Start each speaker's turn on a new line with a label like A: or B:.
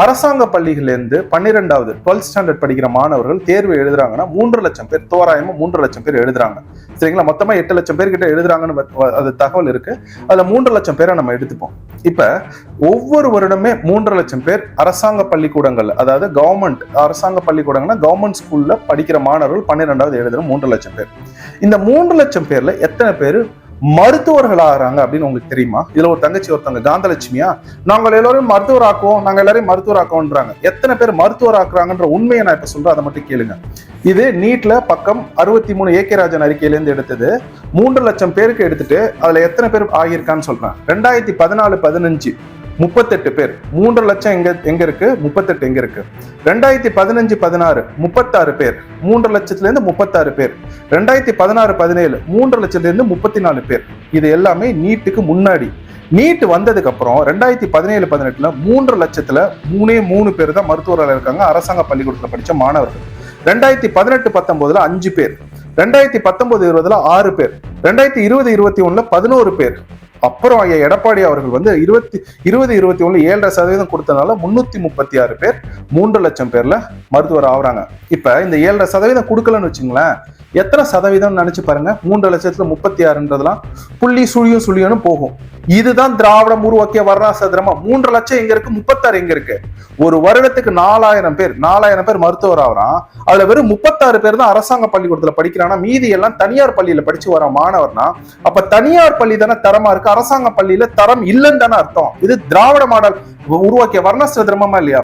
A: அரசாங்க பள்ளிகளிலிருந்து பன்னிரெண்டாவது twelfth standard படிக்கிற மாணவர்கள் தேர்வு எழுதுறாங்கன்னா மூன்று லட்சம் பேர் தோராயமா மூன்று லட்சம் பேர் எழுதுறாங்க. சரிங்களா? மொத்தமா எட்டு லட்சம் பேர் கிட்ட எழுதுறாங்கன்னு அது தகவல் இருக்கு. அதுல மூன்று லட்சம் பேரை நம்ம எடுத்துப்போம். இப்ப ஒவ்வொரு வருடமே மூன்று லட்சம் பேர் அரசாங்க பள்ளிக்கூடங்கள் அதாவது கவர்மெண்ட் அரசாங்க பள்ளிக்கூடங்கள்னா கவர்மெண்ட் ஸ்கூல்ல படிக்கிற மாணவர்கள் பன்னிரெண்டாவது எழுதுற மூன்று லட்சம் பேர். இந்த மூன்று லட்சம் பேர்ல எத்தனை பேர் மருத்துவர்கள் ஆகிறாங்க அப்படின்னு உங்களுக்கு தெரியுமா? இதுல ஒரு தங்கச்சி ஒருத்தவங்க காந்தலட்சுமியா? நாங்கள் எல்லாரும் மருத்துவர் ஆக்குவோம் நாங்க எல்லாரையும் மருத்துவர் ஆக்குவோம்ன்றாங்க எத்தனை பேர் மருத்துவர் ஆக்குறாங்கன்ற உண்மையை நான் இப்ப சொல்றேன் அதை மட்டும் கேளுங்க. இது நீட்ல பக்கம் அறுபத்தி மூணு ஏ கே ராஜன் அறிக்கையிலேருந்து எடுத்தது. மூன்று லட்சம் பேருக்கு எடுத்துட்டு அதுல எத்தனை பேர் ஆகியிருக்கான்னு சொல்றேன். ரெண்டாயிரத்தி பதினாலு பதினஞ்சு. முப்பத்தெட்டு பேர். மூன்று லட்சம் எங்க எங்க இருக்கு? முப்பத்தெட்டு எங்க இருக்கு? ரெண்டாயிரத்தி பதினஞ்சு பதினாறு முப்பத்தாறு பேர். மூன்று லட்சத்துல இருந்து முப்பத்தாறு பேர். ரெண்டாயிரத்தி பதினாறு பதினேழு மூன்று லட்சத்துல இருந்து முப்பத்தி நாலு பேர். இது எல்லாமே நீட்டுக்கு முன்னாடி. நீட் வந்ததுக்கு அப்புறம் ரெண்டாயிரத்தி பதினேழு பதினெட்டுல மூன்று லட்சத்துல மூணே மூணு பேர் தான் மருத்துவராக இருக்காங்க. அரசாங்க பள்ளிக்கூடத்துல படிச்ச மாணவர்கள். ரெண்டாயிரத்தி பதினெட்டு பத்தொன்பதுல அஞ்சு பேர். ரெண்டாயிரத்தி பத்தொன்பது இருபதுல ஆறு பேர். ரெண்டாயிரத்தி இருபது இருபத்தி ஒண்ணுல பதினோரு பேர். அப்புறம் ஐயா எடப்பாடி அவர்கள் வந்து இருபத்தி இருபது இருபத்தி ஒண்ணு ஏழரை சதவீதம் கொடுத்தனால முன்னூத்தி முப்பத்தி ஆறு பேர் மூன்று லட்சம் பேர்ல மருத்துவர் ஆகுறாங்க. இப்ப இந்த ஏழரை சதவீதம் கொடுக்கலன்னு வச்சுங்களேன் எத்தனை சதவீதம் நினைச்சு பாருங்க. மூன்று லட்சத்துல முப்பத்தி ஆறுன்றதுலாம் புள்ளி சுழியும் சுழியும்னு போகும். இதுதான் திராவிடம் உருவாக்கிய வர்ணாசிரமம் மூன்று லட்சம் எங்க இருக்கு? முப்பத்தாறு எங்க இருக்கு? ஒரு வருடத்துக்கு நாலாயிரம் பேர் நாலாயிரம் பேர் மருத்துவர் ஆகிறான். அதுல வெறும் முப்பத்தாறு பேர் தான் அரசாங்க பள்ளிக்கூடத்துல படிக்கிறானா? மீதி எல்லாம் தனியார் பள்ளியில படிச்சு வர மாணவர்னா அப்ப தனியார் பள்ளி தானே தரமா இருக்கு? அரசாங்க பள்ளியில தரம் இல்லைன்னு தானே அர்த்தம். இது திராவிட மாடல் உருவாக்கிய வர்ணாசிரமமா இல்லையா?